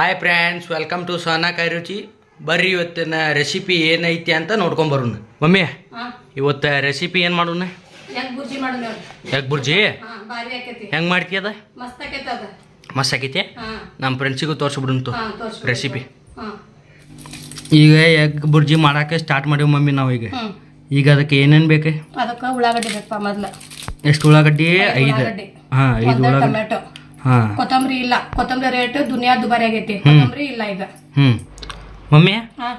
Hi friends welcome to Sona ಕೈ ರುಚಿ ಬರ್ರಿ ಇವತ್ತಿನ ರೆಸಿಪಿ ಏನೈತಿ ಅಂತ ನೋಡ್ಕೊಂಡ್ ಬರೋಣ. ಮಮ್ಮಿ ಇವತ್ತು ರೆಸಿಪಿ ಏನು ಮಾಡೋಣ? ಎಗ್ ಬುರ್ಜಿ ಹೆಂಗ್ ನೋಡಿ. ಬುರ್ಜಿ? ಹಾ ಭಾರಿ ಆಕೈತಿ. ಹೆಂಗೆ ಮಾಡ್ತಿ ಅದ? ಮಸ್ತ್ ಆಕೈತಿ ನಮ್ಮ ಫ್ರೆಂಡ್ಸಿಗೂ ತೋರಿಸ್ಬಿಡುಂತು. ರೆಸಿಪಿ ಈಗ ಎಗ್ ಬುರ್ಜಿ ಮಾಡಕ್ಕೆ ಸ್ಟಾರ್ಟ್ ಮಾಡೀವಿ ಮಮ್ಮಿ ನಾವು ಈಗ. ಈಗ ಅದಕ್ಕೆ ಏನೇನು ಬೇಕು? ಅದಕ್ಕ ಉಳ್ಳಾಗಡ್ಡಿ ಮೊದ್ಲ. ಎಷ್ಟು ಉಳ್ಳಾಗಡ್ಡಿ? ಐದು ಹಾಂ ಐದು ಉಳ್ಳಾಗಡ್ಡಿ. ಕೊತ್ತಂಬರಿ ಇಲ್ಲ. ಕೊತ್ತಂಬರಿ ರೇಟ್ ದುನಿಯಾ ದುಬಾರಿ ಆಗೈತಿ. ಕೊತ್ತಂಬರಿ ಇಲ್ಲ ಈಗ. ಹ್ಮ್. ಮಮ್ಮಿ? ಹಾ.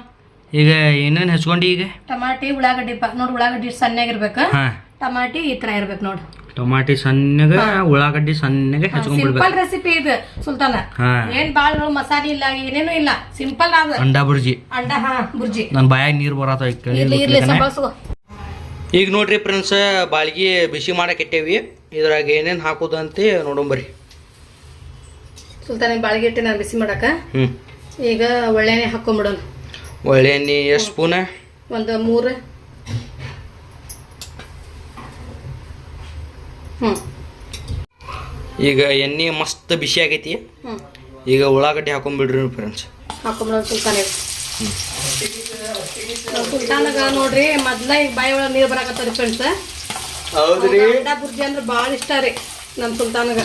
ಈಗ ಏನೇನ್ ಹಚ್ಕೊಂಡಿ ಈಗ? ಟಮಾಟಿ ಉಳ್ಳಾಗಡ್ಡಿ ಪ ನೋಡಿ ಉಳ್ಳಾಗಡ್ಡಿ ಸಣ್ಣಗಿರ್ಬೇಕ ಹಾ. ಟಮಾಟಿ ಈ ತರ ಇರ್ಬೇಕು ನೋಡಿ. ಟೊಮಾಟಿ ಸಣ್ಣಗ ಉಳ್ಳಾಗಡ್ಡಿ ಸಣ್ಣಗೆ ಹೆಚ್ಕೊಂಡ್ಬಿಡ್ಬೇಕು ಸಿಂಪಲ್ ರೆಸಿಪಿ ಇದು ಸುಲ್ತಾನ. ಹಾಂ. ಏನ್ ಬಾಳ್ ಮಸಾಲೆ ಇಲ್ಲ ಏನೇನು ಇಲ್ಲ. ಸಿಂಪಲ್ ಅದ ಅಂಡಾ ಬುರ್ಜಿ. ಅಂಡ ಹಾ ಬುರ್ಜಿ. ನನ್ ಬಾಯಾಗ ನೀರು ಬರತ್ತ ಇರ್ಲಿ ಇರ್ಲಿ ಸಂಬಳಸು ಈಗ ನೋಡ್ರಿ ಫ್ರೆಂಡ್ಸ್ ಬಾಳ್ಗಿ ಬಿಸಿ ಮಾಡಕ್ಕೆ ಇಟ್ಟೇವಿ. ಇದ್ರಾಗ ಏನೇನ್ ಹಾಕೋದು ಅಂತ ನೋಡೋಂಬರಿ ಸುಲ್ತಾನ ಬಾಳಿಗೆ ಇಟ್ಟು ನಾನು ಬಿಸಿ ಮಾಡಕ. ಹ್ಞೂ ಈಗ ಒಳ್ಳೆನೆ ಹಾಕೊಂಬಿಡೋಣ ಒಳ್ಳೆ ಎಣ್ಣೆ ಎಷ್ಟು ಸ್ಪೂನ? ಒಂದು ಮೂರು. ಹ್ಞೂ ಈಗ ಎಣ್ಣೆ ಮಸ್ತ್ ಬಿಸಿ ಆಗೈತಿ. ಈಗ ಉಳ್ಳಾಗಡ್ಡಿ ಹಾಕೊಂಡ್ಬಿಡ್ರಿ ಫ್ರೆಂಡ್ಸ್. ಹಾಕೊಂಬಿಡೋಣ ಸುಲ್ತಾನೆ. ಸುಲ್ತಾನಾಗ ನೋಡ್ರಿ ಮೊದ್ಲ ಈಗ ಬಾಯಿ ಒಳಗೆ ನೀರು ಬರಾಕತ್ತಾರ ಫ್ರೆಂಡ್ಸ್. ಅಂಡ ಬುರ್ಜಿ ಅಂದ್ರೆ ಭಾಳ ಇಷ್ಟ ರೀ ನಮ್ಮ ಸುಲ್ತಾನಾಗ.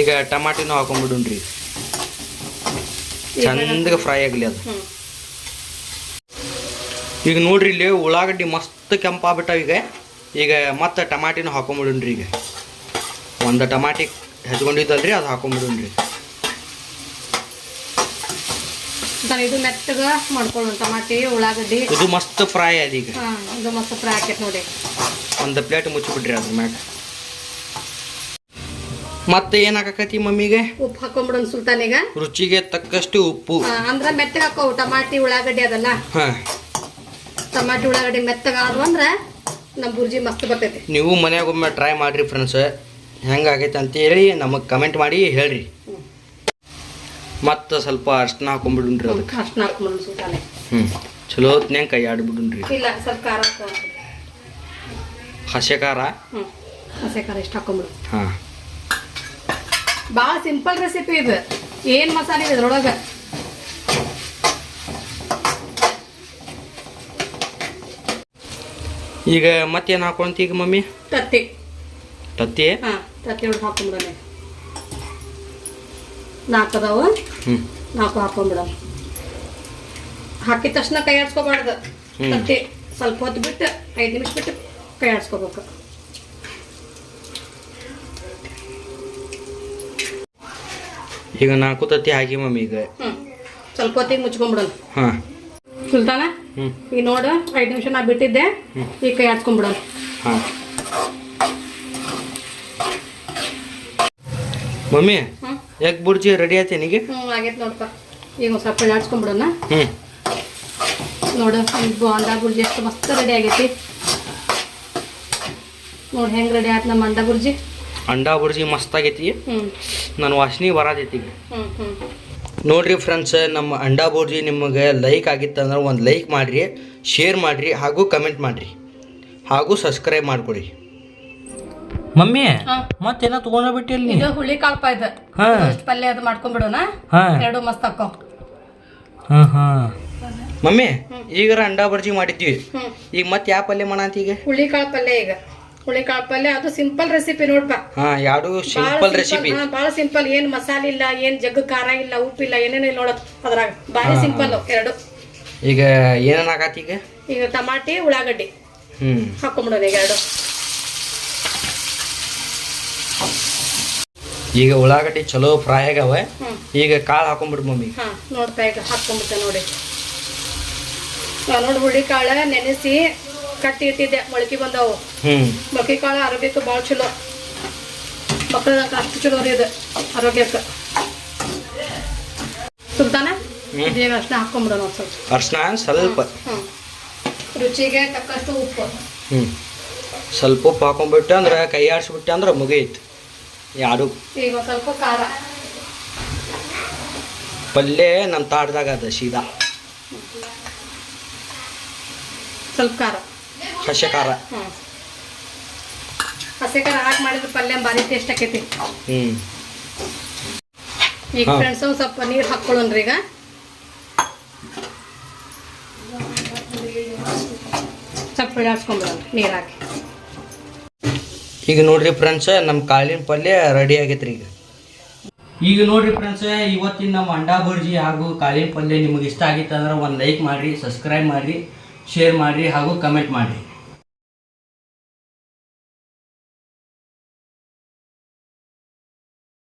ಈಗ ಟಮಾಟಿನೂ ಹಾಕೊಂಡ್ಬಿಡುನ್ರಿ ಚಂದಗೆ ಫ್ರೈ ಆಗಲಿ ಅದು. ಈಗ ನೋಡ್ರಿ ಇಲ್ಲಿ ಉಳ್ಳಾಗಡ್ಡಿ ಮಸ್ತ್ ಕೆಂಪಾಗ್ಬಿಟ್ಟಾವ ಈಗ. ಈಗ ಮತ್ತೆ ಟಮಾಟಿನೂ ಹಾಕೊಂಡ್ಬಿಡುನ್ರಿ ಈಗ. ಒಂದು ಟಮಾಟಿ ಹೆಚ್ಕೊಂಡಿದ್ದಲ್ರಿ ಅದು ಹಾಕೊಂಡ್ಬಿಡುನ್ರಿ ಸುಲ್ತಾನ ಇದು ಮೆತ್ತಗ ಮಾಡ್ಕೊಳ್ಳೋಣ ಟಮಾಟಿ ಉಳ್ಳಾಗಡ್ಡಿ. ಇದು ಮಸ್ತ್ ಫ್ರೈ ಅದ ಈಗ. ಇದು ಮಸ್ತ್ ಫ್ರೈ ಆಕೈತೆ ನೋಡಿ. ಒಂದು ಪ್ಲೇಟ್ ಮುಚ್ಚಿಬಿಡ್ರಿ ಅದ್ರ ಮ್ಯಾಗ. ಮತ್ತೆ ಏನು ಹಾಕಕತಿ ಮಮ್ಮಿಗೆ? ಉಪ್ಪು ಹಾಕೊಂಡ್ಬಿಡ ಸುಲ್ತಾನ ಈಗ. ರುಚಿಗೆ ತಕ್ಕಷ್ಟು ಉಪ್ಪು. ಅಂದ್ರ ಮೆತ್ತಗ ಹಾಕೋ ಟಮಾಟಿ ಉಳ್ಳಾಗಡ್ಡಿ ಅದಲ್ಲ. ಹಾಂ. ಟಮಾಟಿ ಉಳ್ಳಾಗಡ್ಡಿ ಮೆತ್ತಗ ಆದ್ವು ಅಂದ್ರ ನಮ್ಮ ಬುರ್ಜಿ ಮಸ್ತ್ ಬರ್ತೈತಿ. ನೀವು ಮನ್ಯಾಗ ಒಮ್ಮೆ ಟ್ರೈ ಮಾಡ್ರಿ ಫ್ರೆಂಡ್ಸ್ ಹೆಂಗಾಗೈತಿ ಅಂತ ಹೇಳಿ ನಮಗೆ ಕಮೆಂಟ್ ಮಾಡಿ ಹೇಳ್ರಿ. ಮತ್ತೆ ಸ್ವಲ್ಪ ಅರ್ಶನ ಹಾಕೊಂಡ್ಬಿಡುನ್ರಿ ಅದಕ್ಕೆ. ಅರ್ಶನ ಹಾಕೊಂಬಿಡೋಣ ಸುಲ್ತಾನೆ. ಹ್ಞೂ ಚಲೋ ಹೊತ್ನ್ಯಾಗ ಕೈ ಆಡ್ಬಿಡುನ್ರಿ ಇಲ್ಲ ಸ್ವಲ್ಪ ಖಾರ ಹಸೆ ಖಾರ? ಹಸೆ ಖಾರ ಇಷ್ಟ ಹಾಕೊಂಡ್ಬಿಡು ಹಾಂ. ಭಾಳ ಸಿಂಪಲ್ ರೆಸಿಪಿ ಇದು. ಏನು ಮಸಾಲೆ ಇದೆ ಇದ್ರೊಳಗೆ ಈಗ ಮತ್ತೇನು ಹಾಕೊಂತ ಈಗ ಮಮ್ಮಿ? ತತ್ತಿ. ತತ್ತಿ? ಹಾಂ ತತ್ತಿ ಹಾಕೊಂಬಿಡೋಣ ನಾಲ್ಕು ಅದಾವ. ನಾಲ್ಕು ಹಾಕೊಂಬಿಡೋಣ ಹಾಕಿದ ತಕ್ಷಣ ಕೈ ಆಡ್ಸ್ಕೊಬಾರ್ದು. ತತ್ತಿ ಸ್ವಲ್ಪ ಹೊತ್ತು ಬಿಟ್ಟು ಐದು ನಿಮಿಷ ಬಿಟ್ಟು ಕೈ ಆಡ್ಸ್ಕೊಬೇಕು. ಈಗ ನಾಲ್ಕು ತತ್ತಿ ಹಾಕಿ ಮಮ್ಮಿ ಈಗ. ಹ್ಞೂ ಸ್ವಲ್ಪ ಹೊತ್ತಿಗೆ ಮುಚ್ಕೊಂಡ್ಬಿಡೋಣ ಹಾಂ. ಸುಲ್ತಾನ? ಹ್ಞೂ ಈಗ ನೋಡು ಐದು ನಿಮಿಷ ನಾ ಬಿಟ್ಟಿದ್ದೆ. ಈಗ ಕೈ ಆಡ್ಸ್ಕೊಂಬಿಡೋಣ ಹಾಂ. ಮಮ್ಮಿ ಎಗ್ ಬುರ್ಜಿ ರೆಡಿ ಆಯ್ತೇನಿಗೆ ಹ್ಞೂ ಆಗೈತೆ ನೋಡಪ್ಪ. ಈಗ ಒಂದು ಸ್ವಲ್ಪ ಆಡ್ಸ್ಕೊಂಡ್ಬಿಡೋಣ ಹ್ಞೂ ನೋಡು ಬೋಂಡ ಬುರ್ಜಿ ಎಷ್ಟು ಮಸ್ತ್ ರೆಡಿ ಆಗೈತಿ. ನೋಡಿ ಹೆಂಗೆ ರೆಡಿ ಆಯ್ತು ನಮ್ಮ ಅಂಡ ಬುರ್ಜಿ. ಅಂಡಾ ಬುರ್ಜಿ ಮಸ್ತ್ ಆಗೈತಿ. ಹ್ಞೂ ನನ್ನ ವಾಸನೆ ಬರತೈತಿ. ನೋಡ್ರಿ ಫ್ರೆಂಡ್ಸ್ ನಮ್ಮ ಅಂಡಾ ಬುರ್ಜಿ ನಿಮಗೆ ಲೈಕ್ ಆಗಿತ್ತಂದ್ರೆ ಒಂದು ಲೈಕ್ ಮಾಡಿರಿ ಶೇರ್ ಮಾಡಿರಿ ಹಾಗೂ ಕಮೆಂಟ್ ಮಾಡಿರಿ. ಹಾಗೂ ಸಬ್ಸ್ಕ್ರೈಬ್ ಮಾಡ್ಕೊಡಿ. ಮಮ್ಮಿ ಮತ್ತೇನ ತಗೊಂಡ ತೊಗೊಂಡ ಬಿಟ್ಟಿಲ್ಲ ಇದು ಹುಳಿ ಕಾಳಪ್ಪ ಇದು. ಹಾಂ. ಪಲ್ಯ ಅದು ಮಾಡ್ಕೊಂಡ್ಬಿಡೋಣ ಎರಡು ಮಸ್ತ್ ಹಾಕೋ. ಹಾಂ ಹಾಂ. ಮಮ್ಮಿ ಈಗ ಅಂಡಾ ಬುರ್ಜಿ ಮಾಡಿದ್ವಿ. ಈಗ ಮತ್ತೆ ಯಾವ ಪಲ್ಯ ಮಾಡಂತ ಈಗ? ಹುಳಿ ಕಾಳು ಪಲ್ಯ ಈಗ. ಹುಳಿ ಕಾಳು ಪಲ್ಯ ಅದು ಸಿಂಪಲ್ ರೆಸಿಪಿ ನೋಡ್ಪ. ಹಾಂ ಸಿಂಪಲ್ ರೆಸಿಪಿ ಭಾಳ ಸಿಂಪಲ್ ಏನ್ ಮಸಾಲೆ ಇಲ್ಲ ಏನ್ ಜಗ್ಗ ಖಾರ ಇಲ್ಲ ಉಪ್ಪಿಲ್ಲ ಇಲ್ಲ ಇಲ್ಲ ನೋಡೋದು ಅದ್ರಾಗ. ಬಾರಿ ಸಿಂಪಲ್ ಎರಡು. ಈಗ ಏನೇನು ಆಗತ್ತೆ ಈಗ? ಈಗ ಟಮಾಟಿ ಉಳ್ಳಾಗಡ್ಡಿ ಹ್ಮ್. ಈಗ ಎರಡು. ಈಗ ಉಳ್ಳಾಗಡ್ಡಿ ಚಲೋ ಫ್ರೈ ಆಗವ. ಈಗ ಕಾಳು ಹಾಕೊಂಡ್ಬಿಡು ಮಮ್ಮಿ. ಹಾ ನೋಡ್ತಾ ಈಗ ಹಾಕ್ಕೊಂಬಿಟ್ಟೆ ನೋಡಿ. ನಾ ನೋಡಿ ಹುಳಿ ಕಾಳು ನೆನೆಸಿ ಕಟ್ಟಿ ಇಟ್ಟಿದ್ದೆ ಮೊಳಕೆ ಬಂದವು. ಮೊಳಕೆ ಕಾಳು ಆರೋಗ್ಯಕ್ಕೆ ಭಾಳ ಚಲೋ. ಮಕ್ಕಳದಾಗ ಅಷ್ಟು ಚಲೋ ರೀ ಇದು ಆರೋಗ್ಯಕ್ಕೆ. ಸುಲ್ತಾನ ಇದೀಗ ಅಷ್ಟನ್ನ ಹಾಕ್ಕೊಂಬಿಡೋಣ ಒಂದು ಸ್ವಲ್ಪ. ಅರ್ಶಿನ ಸ್ವಲ್ಪ. ರುಚಿಗೆ ತಕ್ಕಷ್ಟು ಉಪ್ಪು. ಹ್ಞೂ ಸ್ವಲ್ಪ ಉಪ್ಪು ಹಾಕೊಂಡ್ಬಿಟ್ಟು ಅಂದ್ರೆ ಕೈ ಆಡಿಸ್ಬಿಟ್ಟೆ ಅಂದ್ರೆ ಮುಗಿಯಿತು ಯಾರು? ಈಗ ಸ್ವಲ್ಪ ಖಾರ. ಪಲ್ಯ ನಮ್ಮ ತಾಟದಾಗ ಅದ ಸೀದಾ. ಸ್ವಲ್ಪ ಖಾರ. ಹಸೆ ಖಾರ ಹ್ಞೂ ಹಸಿ ಖಾರ ಹಾಕಿ ಮಾಡಿದ್ರೆ ಪಲ್ಯ ಭಾರಿ ಟೇಸ್ಟ್ ಆಕೈತಿ. ಹ್ಞೂ ಈಗ ಫ್ರೆಂಡ್ಸ್ ಒಂದು ಸ್ವಲ್ಪ ನೀರು ಹಾಕ್ಕೊಳ್ಳೋಣ್ರಿ ಈಗ. ಸ್ವಲ್ಪ ಇಡಾಡ್ಸ್ಕೊಂಬಿಡೋಣ ನೀರು ಹಾಕಿ. ಈಗ ನೋಡ್ರಿ ಫ್ರೆಂಡ್ಸ್ ನಮ್ಮ ಕಾಳಿನ ಪಲ್ಯ ರೆಡಿ ಆಗೈತ್ರಿ ಈಗ. ಈಗ ನೋಡ್ರಿ ಫ್ರೆಂಡ್ಸ್ ಇವತ್ತಿನ ನಮ್ಮ ಅಂಡಾ ಬುರ್ಜಿ ಹಾಗೂ ಕಾಳಿನ ಪಲ್ಯ ನಿಮಗೆ ಇಷ್ಟ ಆಗಿತ್ತು ಅಂದ್ರೆ ಒಂದು ಲೈಕ್ ಮಾಡಿರಿ ಸಬ್ಸ್ಕ್ರೈಬ್ ಮಾಡಿರಿ ಶೇರ್ ಮಾಡಿರಿ ಹಾಗೂ ಕಮೆಂಟ್ ಮಾಡಿರಿ.